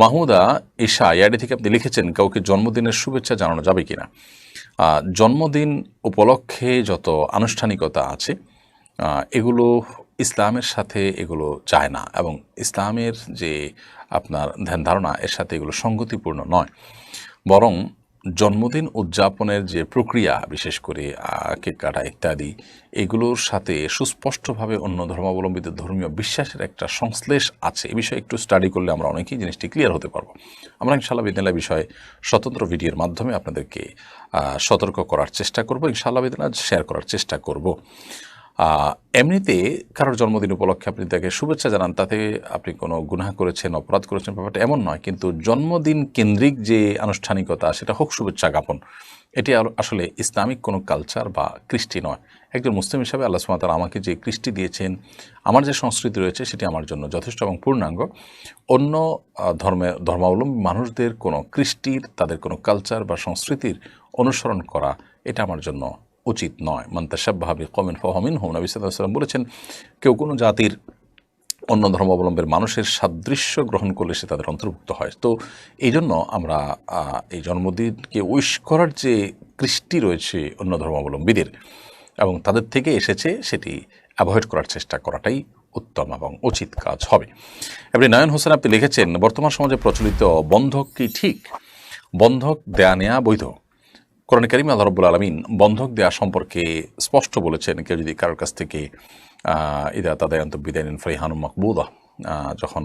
মাহমুদা ঈশা ইয়াডি থেকে আপনি লিখেছেন, কাউকে জন্মদিনের শুভেচ্ছা জানানো যাবে কিনা? জন্মদিন উপলক্ষে যত আনুষ্ঠানিকতা আছে এগুলো ইসলামের সাথে এগুলো চায় না এবং ইসলামের যে আপনার ধ্যান ধারণা, এর সাথে এগুলো সঙ্গতিপূর্ণ নয়। বরং জন্মদিন উদযাপনের যে প্রক্রিয়া, বিশেষ করে কেক কাটা ইত্যাদি, এগুলোর সাথে সুস্পষ্টভাবে অন্য ধর্মাবলম্বীদের ধর্মীয় বিশ্বাসের একটা সংশ্লেষ আছে। এ বিষয়ে একটু স্টাডি করলে আমরা অনেকেই জিনিসটি ক্লিয়ার হতে পারব। আমরা ইনশাআল্লাহ বিদিনাল্লাহ বিষয়ে স্বতন্ত্র ভিডিওর মাধ্যমে আপনাদেরকে সতর্ক করার চেষ্টা করব। ইনশাআল্লাহ বিদিনাল্লাহ শেয়ার করার চেষ্টা করব। এমনিতে কারোর জন্মদিন উপলক্ষে আপনি তাকে শুভেচ্ছা জানান, তাতে আপনি কোনো গুনাহ করেছেন, অপরাধ করেছেন, ব্যাপারটা এমন নয়, কিন্তু জন্মদিন কেন্দ্রিক যে আনুষ্ঠানিকতা, সেটা হোক শুভেচ্ছা জ্ঞাপন, এটি আসলে ইসলামিক কোনো কালচার বা কৃষ্টি নয়। একজন মুসলিম হিসাবে আল্লাহ সুমাতার আমাকে যে কৃষ্টি দিয়েছেন, আমার যে সংস্কৃতি রয়েছে, সেটি আমার জন্য যথেষ্ট এবং পূর্ণাঙ্গ। অন্য ধর্মে, ধর্মাবলম্বী মানুষদের কোনো কৃষ্টির, তাদের কোনো কালচার বা সংস্কৃতির অনুসরণ করা, এটা আমার জন্য উচিত নয়। মন্তাসাবাহাবি কমেন ফহমিন হোম নবী সাল্লাম বলেছেন, কেউ কোনো জাতির অন্য ধর্মাবলম্বীর মানুষের সাদৃশ্য গ্রহণ করলে সে তাদের অন্তর্ভুক্ত হয়। তো এই জন্য আমরা এই জন্মদিনকে উইশ করার যে কৃষ্টি রয়েছে অন্য ধর্মাবলম্বীদের এবং তাদের থেকে এসেছে, সেটি অ্যাভয়েড করার চেষ্টা করাটাই উত্তম এবং উচিত কাজ হবে। এবারে নয়ন হোসেন আপনি লিখেছেন, বর্তমান সমাজে প্রচলিত বন্ধক কি ঠিক? বন্ধক দেয়া নেয়া বৈধ। কোরআন করিম আল্লাহ রব্বুল আলমিন বন্ধক দেওয়া সম্পর্কে স্পষ্ট বলেছেন, কেউ যদি কারোর কাছ থেকে ইদা বিদায় বিদায়ন ফরিহানুম মকবুদা। যখন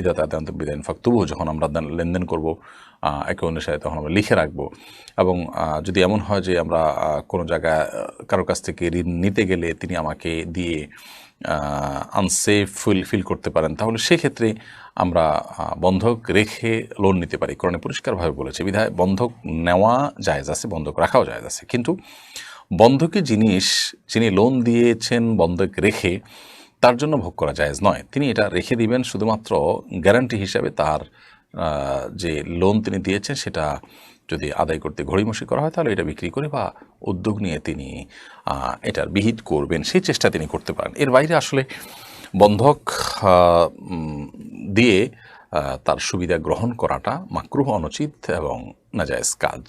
ইদা তাদায়ন্ত বিদায়ন ফাকতুবু যখন আমরা লেনদেন করব একে অন্যের সাথে, তখন আমরা লিখে রাখব। এবং যদি এমন হয় যে আমরা কোনো জায়গায় কারোর কাছ থেকে ঋণ নিতে গেলে তিনি আমাকে দিয়ে আনসেফ ফিল ফিল করতে পারেন, তাহলে সেক্ষেত্রে আমরা বন্ধক রেখে লোন নিতে পারি। কোরআনে পরিষ্কারভাবে বলেছে, বিধায় বন্ধক নেওয়া জায়েজ আছে, বন্ধক রাখাও জায়েজ আছে। কিন্তু বন্ধকি জিনিস, যিনি লোন দিয়েছেন বন্ধক রেখে তার জন্য ভোগ করা জায়েজ নয়। তিনি এটা রেখে দিবেন শুধুমাত্র গ্যারান্টি হিসাবে তার যে লোন তিনি দিয়েছেন সেটা যদি আদায় করতে ঘড়িমসি করা হয় তাহলে এটা বিক্রি করে বা উদ্যোগ নিয়ে তিনি এটার বিহিত করবেন। সেই চেষ্টা তিনি করতে পারেন। এর বাইরে আসলে বন্ধক দিয়ে তার সুবিধা গ্রহণ করাটা মাকরুহ, অনুচিত এবং নাজায়েজ কাজ।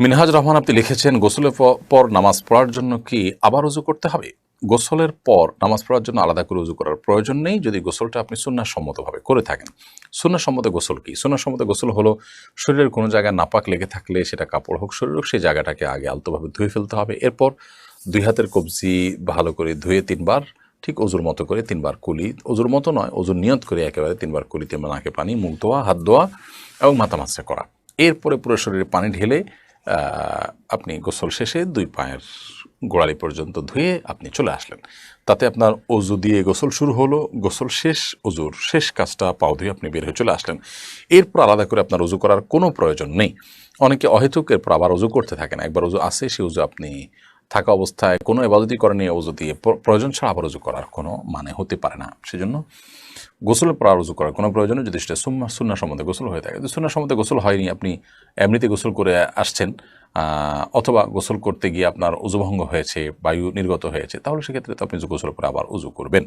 মিনহাজ রহমান আপনি লিখেছেন গোসলের পর নামাজ পড়ার জন্য কি আবার উজু করতে হবে? গোসলের পর নামাজ পড়ার জন্য আলাদা করে উজু করার প্রয়োজন নেই যদি গোসলটা আপনি সুন্নাসম্মতভাবে করে থাকেন। সুন্নাসম্মত গোসল কি? সুন্নাসম্মত গোসল হলো শরীরের কোনো জায়গায় নাপাক লেগে থাকলে সেটা কাপড় হোক, শরীর হোক, সেই জায়গাটাকে আগে আলতোভাবে ধুয়ে ফেলতে হবে। এরপর দুই হাতের কবজি ভালো করে ধুয়ে তিনবার ঠিক অজুর মতো করে তিনবার কুলি। অজুর মতো নয় অজুর নিয়ত করে একেবারে তিনবার কুলি তিনবার নাকে পানি, মুখ ধোয়া, হাত ধোয়া এবং মাথা মাছটা করা। এরপরে পুরো শরীরে পানি ঢেলে আপনি গোসল শেষে দুই পায়ের গোড়ালি পর্যন্ত ধুয়ে আপনি চলে আসলেন। তাতে আপনার অজু দিয়ে গোসল শুরু হলো, গোসল শেষ, অজুর শেষ কাজটা পাও ধুয়ে আপনি বের হয়ে চলে আসলেন। এরপর আলাদা করে আপনার অজু করার কোনো প্রয়োজন নেই। অনেকে অহেতুক, এরপর আবার অজু করতে থাকেন একবার অজু আসে সেই অজু আপনি থাকা অবস্থায় কোনো এবাদতি করেনি অজু দিয়ে প্রয়োজন ছাড়া আবার অজু করার কোনো মানে হতে পারে না। সেজন্য গোসলের পর আর উজু করার কোনো প্রয়োজনে যদি সেটা সুন্না সুন্না সম্বন্ধে গোসল হয়ে থাকে। যদি সুন্না সম্বন্ধে গোসল হয়নি, আপনি এমনিতে গোসল করে আসছেন অথবা গোসল করতে গিয়ে আপনার উজুভঙ্গ হয়েছে, বায়ু নির্গত হয়েছে, তাহলে সেক্ষেত্রে তো আপনি গোসল করে আবার উজু করবেন।